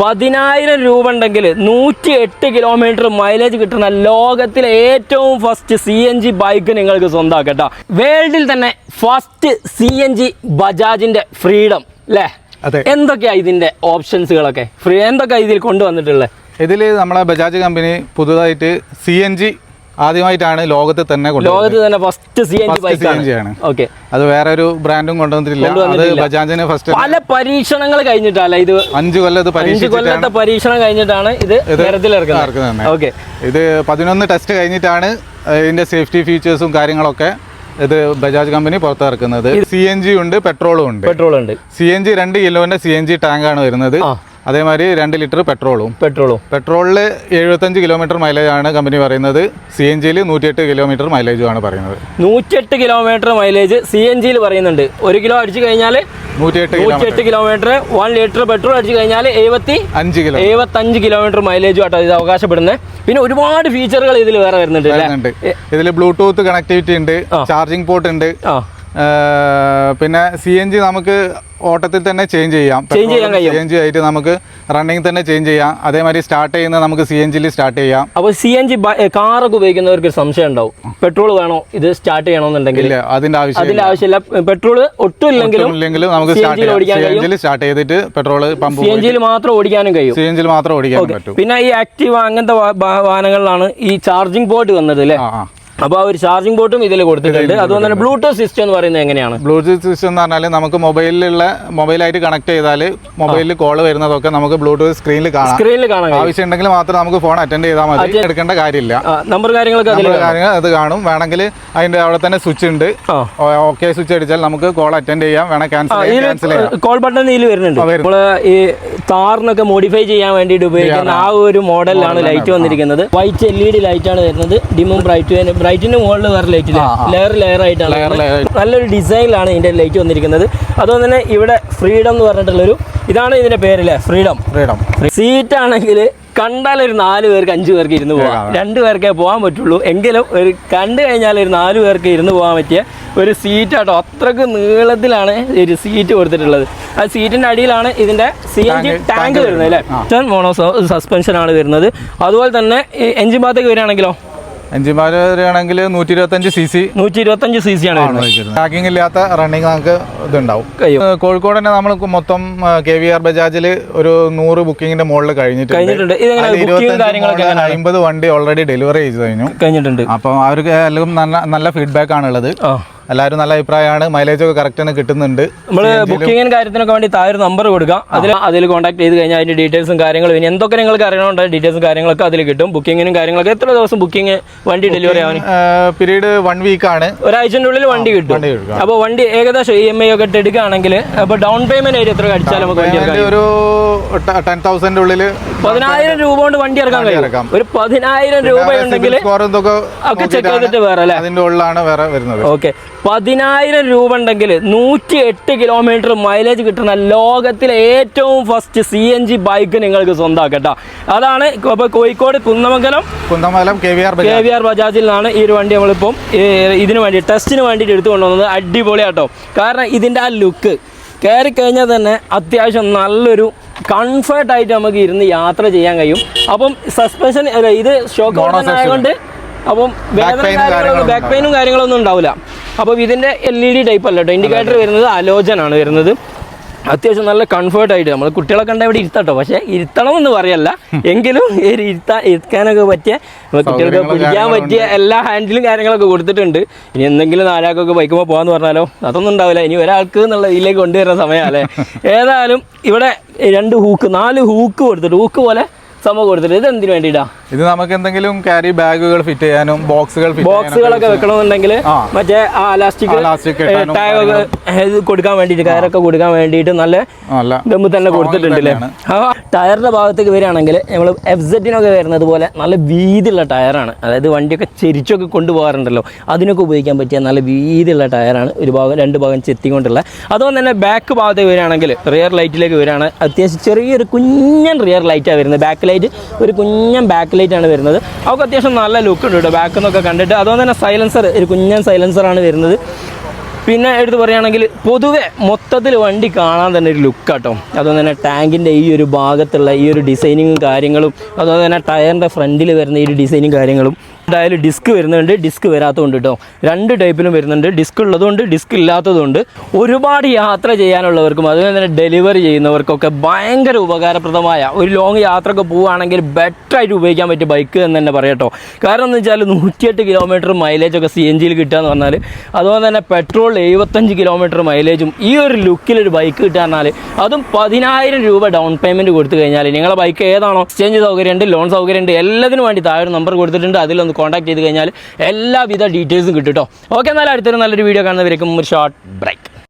പതിനായിരം രൂപ ഉണ്ടെങ്കിൽ നൂറ്റി എട്ട് കിലോമീറ്റർ മൈലേജ് കിട്ടുന്ന ലോകത്തിലെ ഏറ്റവും first C N G bike നിങ്ങൾക്ക് സ്വന്തമാക്കട്ടോ വേൾഡിൽ തന്നെ ഫസ്റ്റ് സി എൻ ജി ബജാജിന്റെ ഫ്രീഡം അല്ലേ. എന്തൊക്കെയാ ഇതിന്റെ ഓപ്ഷൻസുകളൊക്കെ ഫ്രീ എന്തൊക്കെയാ ഇതിൽ കൊണ്ടുവന്നിട്ടുള്ളത് ഇതിൽ നമ്മളെ ബജാജ് കമ്പനി പുതുതായിട്ട് സി എൻ ജി ആദ്യമായിട്ടാണ് ലോകത്ത് തന്നെ ലോകത്ത് തന്നെ first C N G First bike ആണ്. ഓക്കെ അത് വേറെ ഒരു ബ്രാൻഡും കൊണ്ടുവന്നിട്ടില്ല. അത്. ബജാജിന് ഫസ്റ്റ് പല പരീക്ഷണങ്ങൾ കഴിഞ്ഞിട്ടല്ല ഇത്. അഞ്ച് കൊല്ലത്ത് ഇത് അഞ്ച് കൊല്ലത്തെ പരീക്ഷണം കഴിഞ്ഞിട്ടാണ് ഇത് നിരത്തിലിറക്കുന്നത്. ഓക്കെ ഇത് പതിനൊന്ന് ടെസ്റ്റ് കഴിഞ്ഞിട്ടാണ് ഇതിന്റെ സേഫ്റ്റി ഫീച്ചേഴ്സും കാര്യങ്ങളൊക്കെ ഇത് ബജാജ് കമ്പനി പുറത്തിറക്കുന്നത്. സി എൻ ജി ഉണ്ട് പെട്രോളും ഉണ്ട്. പെട്രോൾ ഉണ്ട്. സി എൻ ജി രണ്ട് കിലോന്റെ സി എൻ ജി ടാങ്കാണ് വരുന്നത്. ആ. അതേമാതിരി രണ്ട് ലിറ്റർ പെട്രോളും. പെട്രോളും. പെട്രോളിൽ എഴുപത്തഞ്ച് കിലോമീറ്റർ മൈലേജ് ആണ് കമ്പനി പറയുന്നത്. സി എൻ ജിയിൽ നൂറ്റിയെട്ട് കിലോമീറ്റർ മൈലേജും ആണ് പറയുന്നത്. നൂറ്റിയെട്ട് കിലോമീറ്റർ മൈലേജ് സി എൻ ജിയിൽ പറയുന്നുണ്ട്. ഒരു കിലോ അടിച്ചു കഴിഞ്ഞാൽ നൂറ്റിയെട്ട് കിലോമീറ്റർ. വൺ ലിറ്റർ പെട്രോൾ അടിച്ചു കഴിഞ്ഞാൽ എഴുപത്തി അഞ്ച് കിലോ എഴുപത്തഞ്ച് കിലോമീറ്റർ മൈലേജും ആട്ടോ ഇത് അവകാശപ്പെടുന്നത്. പിന്നെ ഒരുപാട് ഫീച്ചറുകൾ ഇതിൽ വേറെ വരുന്നുണ്ട് ഇതിൽ ബ്ലൂടൂത്ത് കണക്ടിവിറ്റി ഉണ്ട് ചാർജിംഗ് പോർട്ട് ഉണ്ട്. പിന്നെ സി എൻ ജി നമുക്ക് ഓട്ടത്തിൽ തന്നെ ചേഞ്ച് ചെയ്യാം. ചേഞ്ച് ചെയ്യാൻ കഴിയും. ആയിട്ട് നമുക്ക് റണ്ണിങ് തന്നെ ചേഞ്ച് ചെയ്യാം. അതേമാതിരി സ്റ്റാർട്ട് ചെയ്യുന്ന നമുക്ക് സി എൻ ജിയിൽ സ്റ്റാർട്ട് ചെയ്യാം. അപ്പോൾ സി എൻ ജി കാറൊക്കെ ഉപയോഗിക്കുന്നവർക്ക് ഒരു സംശയം ഉണ്ടാവും. പെട്രോൾ വേണോ? ഇത് സ്റ്റാർട്ട് ചെയ്യണമെന്നുണ്ടെങ്കിൽ. ഇല്ല അതിന്റെ ആവശ്യം അതിന്റെ ആവശ്യമില്ല. പെട്രോൾ ഒട്ടും ഇല്ലെങ്കിലും ഇല്ലെങ്കിലും നമുക്ക് സ്റ്റാർട്ട് ഓടിക്കാൻ സ്റ്റാർട്ട് ചെയ്തിട്ട് പെട്രോൾ പമ്പ് സി എൻ ജിയിൽ മാത്രം ഓടിക്കാനും കഴിയും. സി എൻ ജിയിൽ മാത്രം ഓടിക്കാൻ പറ്റും. പിന്നെ ഈ ആക്റ്റീവ് അങ്ങനത്തെ വാഹനങ്ങളിലാണ് ഈ ചാർജിംഗ് പോർട്ട് വന്നത് അല്ലേ അപ്പോൾ ആ ഒരു ചാർജിംഗ് പോർട്ടും ഇതിൽ കൊടുത്തിട്ടുണ്ട്. അതുപോലെ തന്നെ ബ്ലൂടൂത്ത് സിസ്റ്റം എന്ന് പറയുന്നത് എങ്ങനെയാണ്? ബ്ലൂടൂത്ത് സിസ്റ്റം എന്ന് പറഞ്ഞാൽ നമുക്ക് മൊബൈലിലുള്ള മൊബൈലായിട്ട് കണക്ട് ചെയ്താൽ മൊബൈലിൽ കോൾ വരുന്നതൊക്കെ നമുക്ക് ബ്ലൂടൂത്ത് സ്ക്രീനിൽ കാണാം. സ്ക്രീനിൽ കാണാം ആവശ്യമുണ്ടെങ്കിൽ ആവശ്യം ഉണ്ടെങ്കിൽ മാത്രം നമുക്ക് ഫോൺ അറ്റൻഡ് ചെയ്താൽ മതി. എടുക്കേണ്ട കാര്യമില്ല. നമ്പർ കാര്യങ്ങളൊക്കെ കാര്യങ്ങൾ അത് കാണും. വേണമെങ്കിൽ അതിന്റെ അവിടെ തന്നെ സ്വിച്ച് ഉണ്ട്. ഓക്കെ സ്വിച്ച് അടിച്ചാൽ നമുക്ക് കോൾ അറ്റൻഡ് ചെയ്യാം. വേണം ക്യാൻസൽ ക്യാൻസൽ ചെയ്യാം കോൾ ബട്ടൺ ഇതിൽ വരുന്നുണ്ട്. ഈ താറിനൊക്കെ മോഡിഫൈ ചെയ്യാൻ വേണ്ടിയിട്ട് ഉപയോഗിക്കുന്ന ആ ഒരു മോഡലാണ് ലൈറ്റ് വന്നിരിക്കുന്നത്. White L E D light ആണ് വരുന്നത്. ഡിമും ബ്രൈറ്റ് ബ്രൈറ്റിന്റെ മുകളിൽ വേറെ ലൈറ്റ് ലെയർ ലെയർ ആയിട്ടാണ്. നല്ലൊരു ഡിസൈനിലാണ് ഇതിന്റെ ലൈറ്റ് വന്നിരിക്കുന്നത്. അതുപോലെ തന്നെ ഇവിടെ ഫ്രീഡം എന്ന് പറഞ്ഞിട്ടുള്ളൊരു ഇതാണ് ഇതിന്റെ പേരില്ലേ ഫ്രീഡം ഫ്രീഡം സീറ്റ് ആണെങ്കിൽ കണ്ടാൽ ഒരു നാല് പേർക്ക് അഞ്ചു പേർക്ക് ഇരുന്ന് പോകാം രണ്ട് പേർക്കേ പോകാൻ പറ്റുള്ളൂ. എങ്കിലും ഒരു കണ്ടു കഴിഞ്ഞാൽ ഒരു നാല് പേർക്ക് ഇരുന്ന് പോകാൻ പറ്റിയ ഒരു സീറ്റ് ആട്ടോ. അത്രയ്ക്ക് നീളത്തിലാണ് ഒരു സീറ്റ് കൊടുത്തിട്ടുള്ളത്. ആ സീറ്റിന്റെ അടിയിലാണ് ഇതിന്റെ സി എൻ ജി ടാങ്ക് വരുന്നത് അല്ലേ. മോണോ സസ്പെൻഷൻ ആണ് വരുന്നത്. അതുപോലെ തന്നെ എഞ്ചിൻ ഭാഗത്തേക്ക് വരികയാണെങ്കിലോ? എഞ്ചിന്മാർ വരികയാണെങ്കിൽ നൂറ്റി ഇരുപത്തഞ്ച് സി സി നൂറ്റി ഇരുപത്തഞ്ച് സി സി ആണ് ടാക്കിംഗ് ഇല്ലാത്ത റണ്ണിങ് നമുക്ക് ഇതുണ്ടാവും. കോഴിക്കോട് തന്നെ നമ്മൾ മൊത്തം കെ വി ആർ ബജാജിൽ ഒരു നൂറ് ബുക്കിങ്ങിന്റെ മുകളിൽ കഴിഞ്ഞിട്ടുണ്ട്. കഴിഞ്ഞിട്ടുണ്ട്. ഇതെങ്ങനെ അതിൽ ബുക്കിംഗ് 25 കാര്യങ്ങളൊക്കെ മുകളിൽ അമ്പത് വണ്ടി ഓൾറെഡി ഡെലിവറി ചെയ്ത് കഴിഞ്ഞു. കഴിഞ്ഞിട്ടുണ്ട്. അപ്പം അവർക്ക് എല്ലാം നല്ല നല്ല ഫീഡ്ബാക്ക് ആണുള്ളത്. എല്ലാവരും നല്ല അഭിപ്രായമാണ്. മൈലേജ് ഒക്കെ കറക്റ്റ് കിട്ടുന്നുണ്ട്. നമ്മൾ ബുക്കിങ്ങിന് കാര്യത്തിനൊക്കെ വേണ്ടി താഴെ നമ്പർ കൊടുക്കാം അതിൽ അതിൽ കോൺടാക്ട് ചെയ്ത് കഴിഞ്ഞാൽ അതിന്റെ ഡീറ്റെയിൽസും കാര്യങ്ങളും ഇനി എന്തൊക്കെ നിങ്ങൾക്ക് അറിയണമുണ്ട് ഡീറ്റെയിൽസും കാര്യങ്ങളൊക്കെ അതിൽ കിട്ടും. ബുക്കിങ്ങിനും കാര്യങ്ങളൊക്കെ എത്ര ദിവസം ബുക്കിംഗ് വണ്ടി ഡെലിവറി ആവാൻ പീരീഡ് വൺ വീക്ക് ആണ്. ഒരാഴ്ചന്റെ ഉള്ളിൽ വണ്ടി കിട്ടും. അപ്പോൾ വണ്ടി ഏകദേശം ഇ എം ഐ ഒക്കെ ഇട്ട് എടുക്കുകയാണെങ്കിൽ അപ്പോൾ ഡൗൺ പേയ്മെന്റ് ആയിട്ട് എത്ര അടിച്ചാൽ നമുക്ക് വണ്ടി ഒരു ടെൻ തൗസൻഡ് ഉള്ളിൽ പതിനായിരം രൂപ കൊണ്ട് വണ്ടി ഇറക്കാൻ കഴിയും. ഒരു പതിനായിരം രൂപ ഉണ്ടെങ്കിൽ ഒക്കെ ചെക്ക് ചെയ്തിട്ട് വേറെ അല്ലേ? അതിന്റെ ഉള്ളിലാണ് വേറെ വരുന്നത്. ഓക്കെ പതിനായിരം രൂപ ഉണ്ടെങ്കിൽ നൂറ്റി എട്ട് കിലോമീറ്റർ മൈലേജ് കിട്ടുന്ന ലോകത്തിലെ ഏറ്റവും first C N G bike നിങ്ങൾക്ക് സ്വന്തമാക്കട്ടോ അതാണ് ഇപ്പോൾ Kozhikode Kunnamangalam Kunnamangalam K V R K V R ബജാജിൽ നിന്നാണ് ഈ ഒരു വണ്ടി നമ്മളിപ്പം ഇതിന് വേണ്ടി ടെസ്റ്റിന് വേണ്ടിയിട്ട് എടുത്തു കൊണ്ടുവന്നത് അടിപൊളിയാട്ടോ കാരണം ഇതിന്റെ ആ ലുക്ക് കയറി കഴിഞ്ഞാൽ തന്നെ അത്യാവശ്യം നല്ലൊരു കംഫർട്ടായിട്ട് നമുക്ക് ഇരുന്ന് യാത്ര ചെയ്യാൻ കഴിയും. അപ്പം സസ്പെൻഷൻ അല്ല ഇത് ഷോക്ക് ആയതുകൊണ്ട് അപ്പം ബാക്ക് പെയിനും കാര്യങ്ങളൊന്നും ഉണ്ടാവില്ല. അപ്പം ഇതിന്റെ എൽ ഇ ഡി ടൈപ്പ് അല്ല കേട്ടോ ഇൻഡിക്കേറ്റർ വരുന്നത് അലോചനാണ് വരുന്നത്. അത്യാവശ്യം നല്ല കംഫർട്ട് ആയിട്ട് നമ്മൾ കുട്ടികളെ കണ്ട ഇവിടെ ഇരുത്തട്ടോ. പക്ഷേ ഇരുത്തണം എന്ന് പറയല്ല എങ്കിലും ഈ ഒരു ഇരുത്താ ഇരിക്കാനൊക്കെ പറ്റിയ കുട്ടികൾക്ക് പിടിക്കാൻ പറ്റിയ എല്ലാ ഹാൻഡിലും കാര്യങ്ങളൊക്കെ കൊടുത്തിട്ടുണ്ട്. ഇനി എന്തെങ്കിലും നാലാൾക്കൊക്കെ ബൈക്കുമ്പോൾ പോകാന്ന് പറഞ്ഞാലോ? അതൊന്നും ഉണ്ടാവില്ല. ഇനി ഒരാൾക്ക് എന്നുള്ള ഇതിലേക്ക് കൊണ്ടുവരുന്ന സമയമല്ലേ? ഏതായാലും ഇവിടെ രണ്ട് ഹൂക്ക് നാല് ഹൂക്ക് കൊടുത്തിട്ട് ഹൂക്ക് പോലെ സംഭവം കൊടുത്തിട്ട് ഇത് എന്തിനു വേണ്ടിട്ടാ ഇത് നമുക്ക് എന്തെങ്കിലും ക്യാരി ബാഗുകൾ ഫിറ്റ് ചെയ്യാനും ബോക്സുകൾ ബോക്സുകളൊക്കെ വെക്കണമെന്നുണ്ടെങ്കിൽ. മറ്റേ ആ ലാസ്റ്റിക് ആ elastic കെട്ടാനും ടാഗൊക്കെ ഇത് കൊടുക്കാൻ വേണ്ടിയിട്ട് കയറൊക്കെ കൊടുക്കാൻ വേണ്ടിയിട്ട് നല്ല ദമ്മ് തന്നെ കൊടുത്തിട്ടുണ്ടല്ലേ? ആ ടയറിന്റെ ഭാഗത്തേക്ക് വരികയാണെങ്കിൽ നമ്മൾ എഫ് സെറ്റിനൊക്കെ വരുന്നത് പോലെ നല്ല വീതിയുള്ള ടയറാണ്. അതായത് വണ്ടിയൊക്കെ ചെരിച്ചൊക്കെ കൊണ്ടുപോകാറുണ്ടല്ലോ. അതിനൊക്കെ ഉപയോഗിക്കാൻ പറ്റിയ നല്ല വീതിയുള്ള ടയറാണ് ഒരു ഭാഗം രണ്ട് ഭാഗം ചെത്തിക്കൊണ്ടുള്ള. അതുപോലെ തന്നെ ബാക്ക് ഭാഗത്തേക്ക് വരികയാണെങ്കിൽ റിയർ ലൈറ്റിലേക്ക് വരികയാണ്. അത്യാവശ്യം ചെറിയൊരു കുഞ്ഞൻ റിയർ ലൈറ്റാണ് വരുന്നത്. ബാക്ക് ലൈറ്റ് ഒരു കുഞ്ഞൻ ബാക്ക് ലൈറ്റാണ് വരുന്നത്. അവർക്ക് അത്യാവശ്യം നല്ല ലുക്ക് ഉണ്ട് കേട്ടോ ബാക്ക് എന്നൊക്കെ കണ്ടിട്ട്. അതുപോലെ തന്നെ സൈലൻസർ ഒരു കുഞ്ഞൻ സൈലൻസറാണ് വരുന്നത്. പിന്നെ എടുത്ത് പറയുകയാണെങ്കിൽ പൊതുവെ മൊത്തത്തിൽ വണ്ടി കാണാൻ തന്നെ ഒരു ലുക്ക് കേട്ടോ അതുപോലെ തന്നെ ടാങ്കിന്റെ ഈ ഒരു ഭാഗത്തുള്ള ഈ ഒരു ഡിസൈനിങ്ങും കാര്യങ്ങളും അതുപോലെ തന്നെ ടയറിന്റെ ഫ്രണ്ടിൽ വരുന്ന ഈ ഒരു ഡിസൈനും കാര്യങ്ങളും ഡയൽ ഡിസ്ക് വരുന്നുണ്ട് ഡിസ്ക് വരാത്തതുകൊണ്ട് കേട്ടോ രണ്ട് ടൈപ്പിലും വരുന്നുണ്ട്. ഡിസ്ക് ഉള്ളതുകൊണ്ട് ഡിസ്ക് ഇല്ലാത്തതുകൊണ്ട് ഒരുപാട് യാത്ര ചെയ്യാനുള്ളവർക്കും അതുപോലെ തന്നെ ഡെലിവറി ചെയ്യുന്നവർക്കൊക്കെ ഭയങ്കര ഉപകാരപ്രദമായ ഒരു ലോങ് യാത്രയൊക്കെ പോവുകയാണെങ്കിൽ ബെറ്ററായിട്ട് ഉപയോഗിക്കാൻ പറ്റിയ ബൈക്ക് എന്ന് തന്നെ പറയട്ടോ കാരണം എന്ന് വെച്ചാൽ നൂറ്റിയെട്ട് കിലോമീറ്റർ മൈലേജൊക്കെ സി എൻ ജിയിൽ കിട്ടുക എന്ന് പറഞ്ഞാൽ അതുപോലെ തന്നെ പെട്രോൾ എഴുപത്തഞ്ച് കിലോമീറ്റർ മൈലേജും ഈ ഒരു ലുക്കിലൊരു ബൈക്ക് കിട്ടുക പറഞ്ഞാൽ അതും പതിനായിരം രൂപ ഡൗൺ പേയ്മെന്റ് കൊടുത്തു കഴിഞ്ഞാൽ നിങ്ങളുടെ ബൈക്ക് ഏതാണോ എക്സ്ചേഞ്ച് സൗകര്യമുണ്ട് ലോൺ സൗകര്യമുണ്ട് എല്ലാത്തിനും വേണ്ടി താഴെ നമ്പർ കൊടുത്തിട്ടുണ്ട് അതിലൊന്ന് കോൺടാക്ട് ചെയ്ത് കഴിഞ്ഞാൽ എല്ലാവിധ ഡീറ്റെയിൽസും കിട്ടും കേട്ടോ ഓക്കെ എന്നാൽ അടുത്തൊരു നല്ലൊരു വീഡിയോ കാണുന്നവരേക്കും ഒരു ഷോർട്ട് ബ്രേക്ക്